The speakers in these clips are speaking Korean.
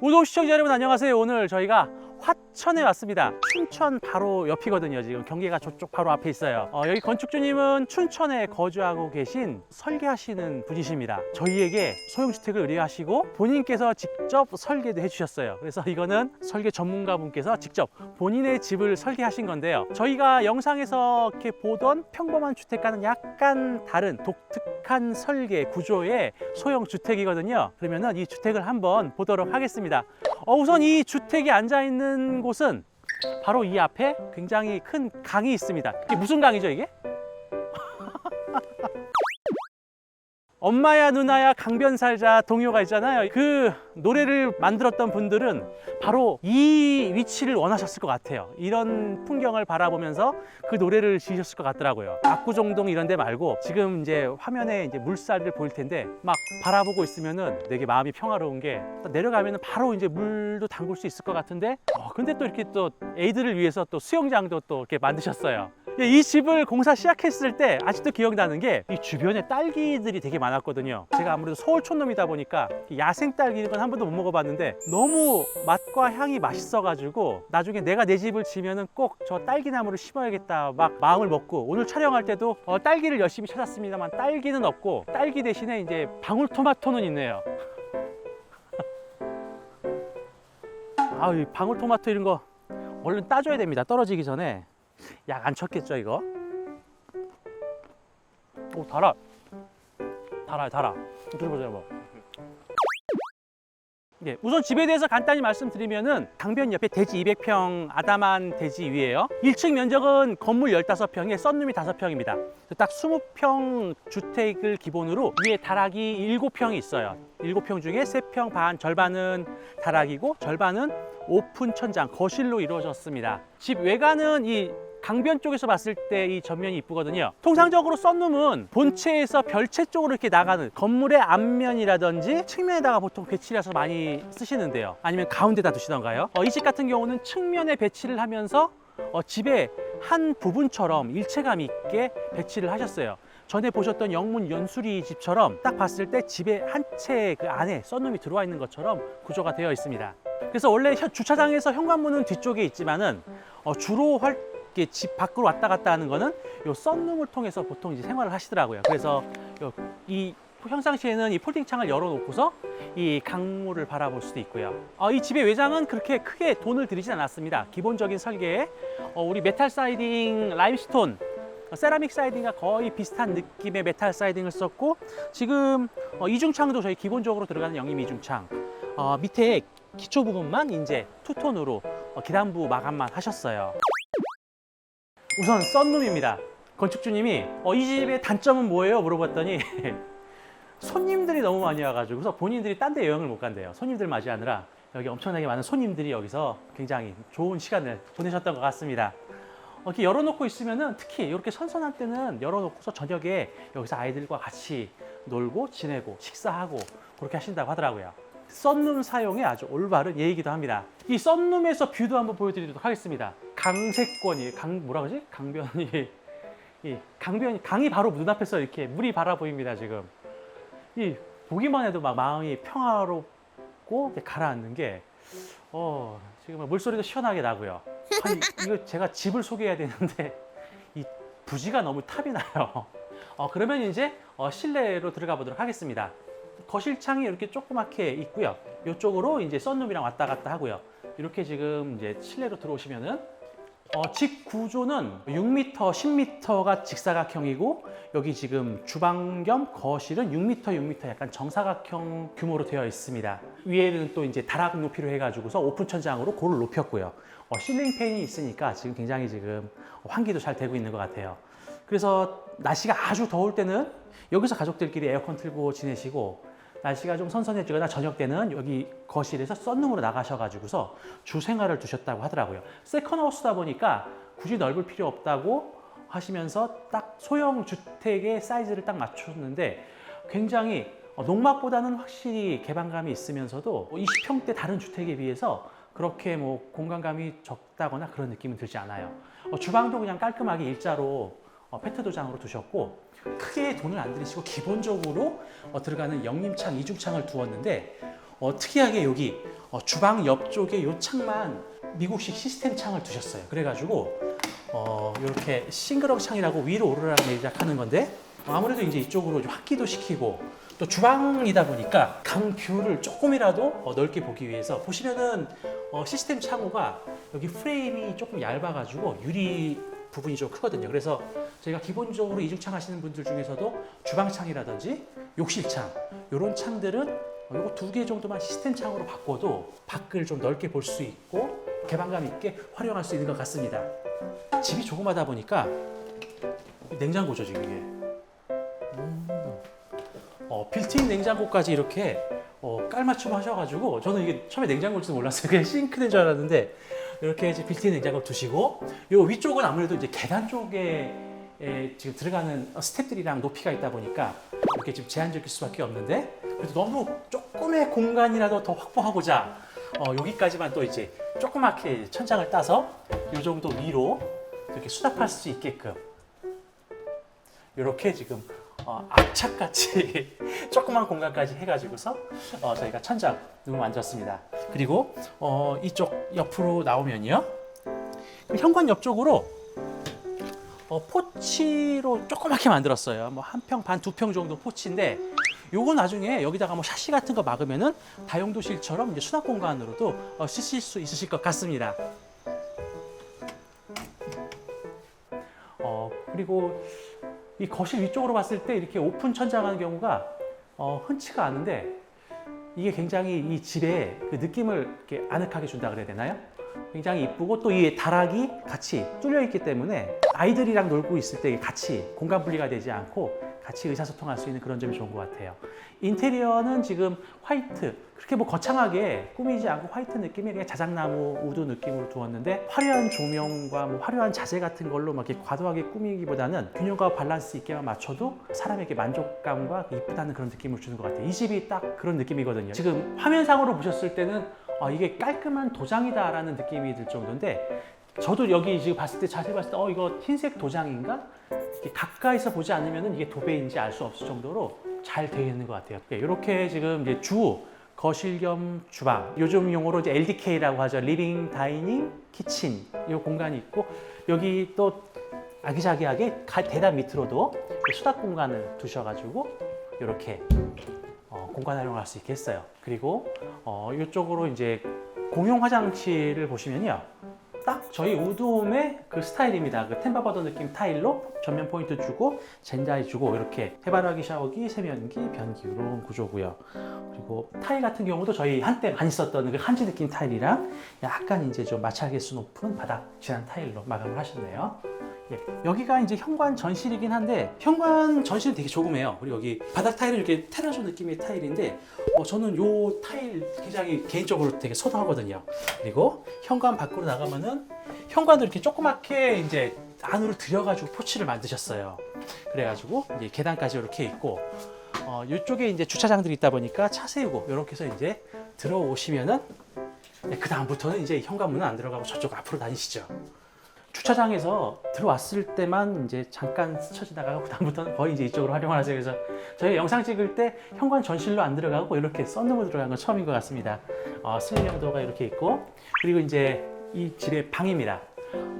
우도 시청자 여러분 안녕하세요. 오늘 저희가 화 천에 왔습니다. 춘천 바로 옆이거든요. 지금 경기가 저쪽 바로 앞에 있어요. 어, 여기 건축주님은 춘천에 거주하고 계신 설계하시는 분이십니다. 저희에게 소형주택을 의뢰하시고 본인께서 직접 설계도 해주셨어요. 그래서 이거는 설계 전문가분께서 직접 본인의 집을 설계하신 건데요. 저희가 영상에서 이렇게 보던 평범한 주택과는 약간 다른 독특한 설계 구조의 소형 주택이거든요. 그러면은 이 주택을 한번 보도록 하겠습니다. 어, 우선 이 주택이 앉아 있는 곳은 바로 이 앞에 굉장히 큰 강이 있습니다. 이게 무슨 강이죠, 이게? 엄마야 누나야 강변 살자 동요가 있잖아요. 그 노래를 만들었던 분들은 바로 이 위치를 원하셨을 것 같아요. 이런 풍경을 바라보면서 그 노래를 지으셨을 것 같더라고요. 압구정동 이런 데 말고 지금 이제 화면에 이제 물살을 보일 텐데 막 바라보고 있으면은 되게 마음이 평화로운 게 내려가면은 바로 이제 물도 담글 수 있을 것 같은데 어, 근데 또 이렇게 또 애들을 위해서 또 수영장도 또 이렇게 만드셨어요. 예, 이 집을 공사 시작했을 때 아직도 기억나는 게 이 주변에 딸기들이 되게 많았거든요. 제가 아무래도 서울 촌놈이다 보니까 이 야생 딸기는 건한 번도 못 먹어봤는데 너무 맛과 향이 맛있어 가지고 나중에 내가 내 집을 지면은 꼭 저 딸기나무를 심어야겠다 막 마음을 먹고 오늘 촬영할 때도 어, 딸기를 열심히 찾았습니다만 딸기는 없고 딸기 대신에 이제 방울토마토는 있네요. 아, 이 방울토마토 이런 거 얼른 따줘야 됩니다. 떨어지기 전에. 약 안 쳤겠죠 이거? 오 달아. 달아요 달아. 드셔보세요 뭐 예, 우선 집에 대해서 간단히 말씀드리면은 강변 옆에 대지 200평 아담한 대지 위에요. 1층 면적은 건물 15평에 썬룸이 5평입니다. 딱 20평 주택을 기본으로 위에 다락이 7평이 있어요. 7평 중에 3평 반 절반은 다락이고 절반은 오픈 천장 거실로 이루어졌습니다. 집 외관은 이 강변 쪽에서 봤을 때 이 전면이 이쁘거든요. 통상적으로 썬룸은 본체에서 별채 쪽으로 이렇게 나가는 건물의 앞면이라든지 측면에다가 보통 배치를 해서 많이 쓰시는데요. 아니면 가운데다 두시던가요. 어, 이집 같은 경우는 측면에 배치를 하면서 어, 집의 한 부분처럼 일체감 있게 배치를 하셨어요. 전에 보셨던 영문 연수리 집처럼 딱 봤을 때 집의 한 채 그 안에 썬룸이 들어와 있는 것처럼 구조가 되어 있습니다. 그래서 원래 현- 주차장에서 현관문은 뒤쪽에 있지만은 어, 주로 활 이렇게 집 밖으로 왔다 갔다 하는 거는 요 썬룸을 통해서 보통 이제 생활을 하시더라고요. 그래서 요- 이 평상시에는 이 폴딩 창을 열어놓고서 이 강물을 바라볼 수도 있고요. 어, 이 집의 외장은 그렇게 크게 돈을 들이진 않았습니다. 기본적인 설계에 어, 우리 메탈 사이딩, 라임스톤, 어, 세라믹 사이딩과 거의 비슷한 느낌의 메탈 사이딩을 썼고 지금 어, 이중창도 저희 기본적으로 들어가는 영임 이중창 어, 밑에 기초 부분만 이제 투톤으로 어, 기단부 마감만 하셨어요. 우선 썬룸입니다. 건축주님이 어, 이 집의 단점은 뭐예요? 물어봤더니 손님들이 너무 많이 와가지고서 본인들이 딴 데 여행을 못 간대요. 손님들 맞이하느라 여기 엄청나게 많은 손님들이 여기서 굉장히 좋은 시간을 보내셨던 것 같습니다. 어, 이렇게 열어놓고 있으면은 특히 이렇게 선선할 때는 열어놓고서 저녁에 여기서 아이들과 같이 놀고 지내고 식사하고 그렇게 하신다고 하더라고요. 썬룸 사용에 아주 올바른 예이기도 합니다. 이 썬룸에서 뷰도 한번 보여드리도록 하겠습니다. 강세권이 강 뭐라 그러지? 강변이 이 강변이 강이 바로 눈앞에서 이렇게 물이 바라 보입니다 지금. 이 보기만 해도 막 마음이 평화롭고 가라앉는 게 어, 지금 물소리도 시원하게 나고요. 아니, 이거 제가 집을 소개해야 되는데 이 부지가 너무 탑이 나요. 어, 그러면 이제 어, 실내로 들어가 보도록 하겠습니다. 거실 창이 이렇게 조그맣게 있고요. 이쪽으로 이제 썬룸이랑 왔다 갔다 하고요. 이렇게 지금 이제 실내로 들어오시면은 어, 집 구조는 6m, 10m가 직사각형이고 여기 지금 주방 겸 거실은 6m, 6m 약간 정사각형 규모로 되어 있습니다. 위에는 또 이제 다락 높이로 해가지고서 오픈 천장으로 고를 높였고요. 어, 실링 팬이 있으니까 지금 굉장히 지금 환기도 잘 되고 있는 것 같아요. 그래서 날씨가 아주 더울 때는 여기서 가족들끼리 에어컨 틀고 지내시고 날씨가 좀 선선해지거나 저녁 때는 여기 거실에서 썬룸으로 나가셔가지고서 주 생활을 두셨다고 하더라고요. 세컨하우스다 보니까 굳이 넓을 필요 없다고 하시면서 딱 소형 주택의 사이즈를 딱 맞췄는데 굉장히 어, 농막보다는 확실히 개방감이 있으면서도 20평대 다른 주택에 비해서 그렇게 뭐 공간감이 적다거나 그런 느낌은 들지 않아요. 어, 주방도 그냥 깔끔하게 일자로 어, 페트 도장으로 두셨고 크게 돈을 안 들이시고 기본적으로 어, 들어가는 영림창, 이중창을 두었는데 어, 특이하게 여기 어, 주방 옆쪽에 요 창만 미국식 시스템 창을 두셨어요. 그래가지고 어, 이렇게 싱그럽 창이라고 위로 오르락 내리락 하는 건데 어, 아무래도 이제 이쪽으로 좀 확기도 시키고 또 주방이다 보니까 강 뷰를 조금이라도 어, 넓게 보기 위해서 보시면은 어, 시스템 창호가 여기 프레임이 조금 얇아가지고 유리 부분이 좀 크거든요. 그래서 저희가 기본적으로 이중창 하시는 분들 중에서도 주방창이라든지 욕실창 이런 창들은 이거 두 개 정도만 시스템 창으로 바꿔도 밖을 좀 넓게 볼 수 있고 개방감 있게 활용할 수 있는 것 같습니다. 집이 조그마다 보니까 냉장고죠 지금 이게. 음. 어, 빌트인 냉장고까지 이렇게 어, 깔맞춤 하셔가지고 저는 이게 처음에 냉장고일 줄 몰랐어요. 그냥 싱크대인 줄 알았는데 이렇게 이제 빌트인 냉장고 두시고 요 위쪽은 아무래도 이제 계단 쪽에 에, 지금 들어가는 스텝들이랑 높이가 있다 보니까 이렇게 지금 제한적일 수밖에 없는데 그래도 너무 조금의 공간이라도 더 확보하고자 어, 여기까지만 또 이제 조그맣게 천장을 따서 이 정도 위로 이렇게 수납할 수 있게끔 이렇게 지금 어, 악착같이 조그만 공간까지 해가지고서 어, 저희가 천장 눈을 만졌습니다. 그리고 어, 이쪽 옆으로 나오면요. 그 현관 옆쪽으로 어, 포치로 조그맣게 만들었어요. 뭐 한 평 반 두 평 정도 포치인데 요거 나중에 여기다가 뭐 샤시 같은 거 막으면은 다용도실처럼 이제 수납 공간으로도 어, 쓰실 수 있으실 것 같습니다. 어, 그리고 이 거실 위쪽으로 봤을 때 이렇게 오픈 천장하는 경우가 어, 흔치가 않은데 이게 굉장히 이 집에 그 느낌을 이렇게 아늑하게 준다 그래야 되나요? 굉장히 이쁘고 또 이 다락이 같이 뚫려 있기 때문에 아이들이랑 놀고 있을 때 같이 공간 분리가 되지 않고 같이 의사소통할 수 있는 그런 점이 좋은 것 같아요. 인테리어는 지금 화이트 그렇게 뭐 거창하게 꾸미지 않고 화이트 느낌의 그냥 자작나무 우드 느낌으로 두었는데 화려한 조명과 뭐 화려한 자재 같은 걸로 막 이렇게 과도하게 꾸미기보다는 균형과 밸런스 있게만 맞춰도 사람에게 만족감과 이쁘다는 그런 느낌을 주는 것 같아요. 이 집이 딱 그런 느낌이거든요. 지금 화면상으로 보셨을 때는 아, 이게 깔끔한 도장이다라는 느낌이 들 정도인데 저도 여기 지금 봤을 때 자세히 봤을 때 어 이거 흰색 도장인가? 이렇게 가까이서 보지 않으면 이게 도배인지 알 수 없을 정도로 잘 되어 있는 것 같아요. 이렇게 지금 이제 주 거실 겸 주방 요즘 용어로 이제 LDK라고 하죠. 리빙, 다이닝, 키친 이 공간이 있고 여기 또 아기자기하게 가- 계단 밑으로도 수납 공간을 두셔가지고 이렇게 어, 공간 활용할 수 있게 했어요. 그리고 어, 이쪽으로 이제 공용 화장실을 보시면요. 딱 저희 우드홈의 그 스타일입니다. 그 템바버더 느낌 타일로 전면 포인트 주고 젠자이 주고 이렇게 해바라기 샤워기, 세면기, 변기 이런 구조고요. 그리고 타일 같은 경우도 저희 한때 많이 썼던 그 한지 느낌 타일이랑 약간 이제 좀 마찰 개수 높은 바닥 진한 타일로 마감을 하셨네요. 예, 여기가 이제 현관 전실이긴 한데 현관 전실은 되게 조그매요. 그리고 여기 바닥 타일은 이렇게 테라조 느낌의 타일인데 어, 저는 요 타일 굉장히 개인적으로 되게 선호하거든요. 그리고 현관 밖으로 나가면은 현관도 이렇게 조그맣게 이제 안으로 들여가지고 포치를 만드셨어요. 그래가지고 이제 계단까지 이렇게 있고 어, 이쪽에 이제 주차장들이 있다 보니까 차 세우고 이렇게 해서 이제 들어오시면은 그 다음부터는 이제 현관문은 안 들어가고 저쪽 앞으로 다니시죠. 주차장에서 들어왔을 때만 이제 잠깐 스쳐 지나가고 그다음부터는 거의 이제 이쪽으로 활용을 하세요. 그래서 저희 영상 찍을 때 현관 전실로 안 들어가고 이렇게 썬룸으로 들어간 건 처음인 것 같습니다. 어, 슬림도가 이렇게 있고 그리고 이제 이 집의 방입니다.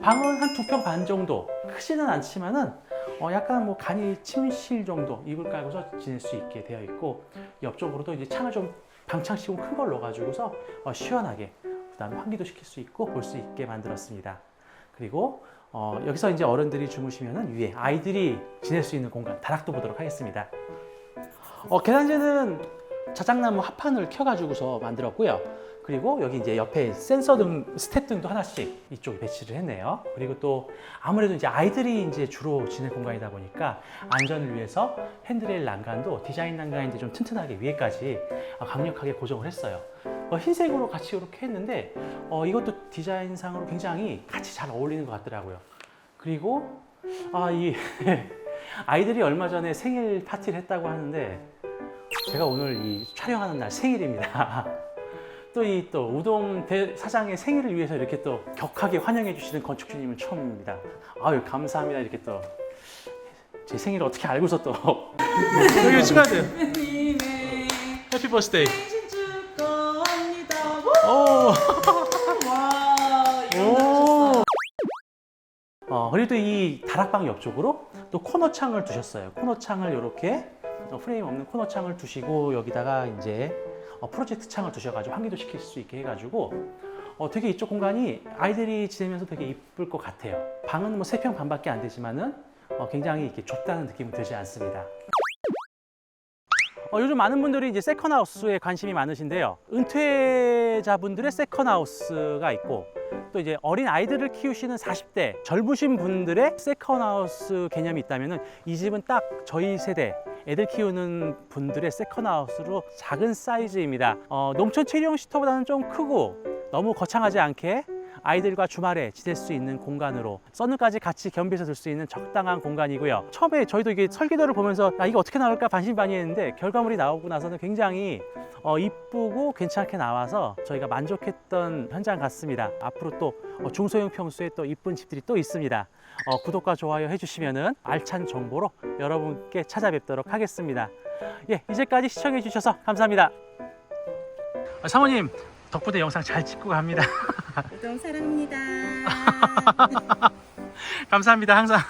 방은 한 두 평 반 정도 크지는 않지만은 어, 약간 뭐 간이 침실 정도 이불 깔고서 지낼 수 있게 되어 있고 옆쪽으로도 이제 창을 좀 방창식으로 큰 걸 넣어가지고서 어, 시원하게 그다음에 환기도 시킬 수 있고 볼 수 있게 만들었습니다. 그리고 어, 여기서 이제 어른들이 주무시면은 위에 아이들이 지낼 수 있는 공간 다락도 보도록 하겠습니다. 어, 계단재는 자작나무 합판을 켜가지고서 만들었고요. 그리고 여기 이제 옆에 센서 등, 스텝 등도 하나씩 이쪽에 배치를 했네요. 그리고 또 아무래도 이제 아이들이 이제 주로 지낼 공간이다 보니까 안전을 위해서 핸드레일 난간도 디자인 난간인데 좀 튼튼하게 위에까지 어, 강력하게 고정을 했어요. 어, 흰색으로 같이 이렇게 했는데 어, 이것도 디자인상으로 굉장히 같이 잘 어울리는 것 같더라고요. 그리고 아, 이 아이들이 얼마 전에 생일 파티를 했다고 하는데 제가 오늘 이 촬영하는 날 생일입니다. 또 이 또 우동 대 사장의 생일을 위해서 이렇게 또 격하게 환영해 주시는 건축주님은 처음입니다. 아유 감사합니다. 이렇게 또 제 생일을 어떻게 알고서 또 여기 축하드려요. 해피 버스데이. 오. 와, 이거 오. 어, 그리고 또 이 다락방 옆쪽으로 또 코너 창을 두셨어요. 코너 창을 이렇게 프레임 없는 코너 창을 두시고 여기다가 이제 어, 프로젝트 창을 두셔가지고 환기도 시킬 수 있게 해가지고 어, 되게 이쪽 공간이 아이들이 지내면서 되게 이쁠 것 같아요. 방은 뭐 세 평 반밖에 안 되지만은 어, 굉장히 이렇게 좁다는 느낌은 들지 않습니다. 어, 요즘 많은 분들이 이제 세컨하우스에 관심이 많으신데요. 은퇴자분들의 세컨하우스가 있고 또 이제 어린 아이들을 키우시는 40대 젊으신 분들의 세컨하우스 개념이 있다면 이 집은 딱 저희 세대 애들 키우는 분들의 세컨하우스로 작은 사이즈입니다. 어, 농촌 체리용 시터보다는 좀 크고 너무 거창하지 않게 아이들과 주말에 지낼 수 있는 공간으로 썬루까지 같이 겸비해서 둘 수 있는 적당한 공간이고요. 처음에 저희도 이게 설계도를 보면서 아, 이게 어떻게 나올까 반신반의했는데 결과물이 나오고 나서는 굉장히 어, 이쁘고 괜찮게 나와서 저희가 만족했던 현장 같습니다. 앞으로 또 어, 중소형 평수에 또 이쁜 집들이 또 있습니다. 어, 구독과 좋아요 해주시면은 알찬 정보로 여러분께 찾아뵙도록 하겠습니다. 예, 이제까지 시청해 주셔서 감사합니다. 아, 사모님 덕분에 영상 잘 찍고 갑니다. 우동 사랑합니다. 감사합니다. 항상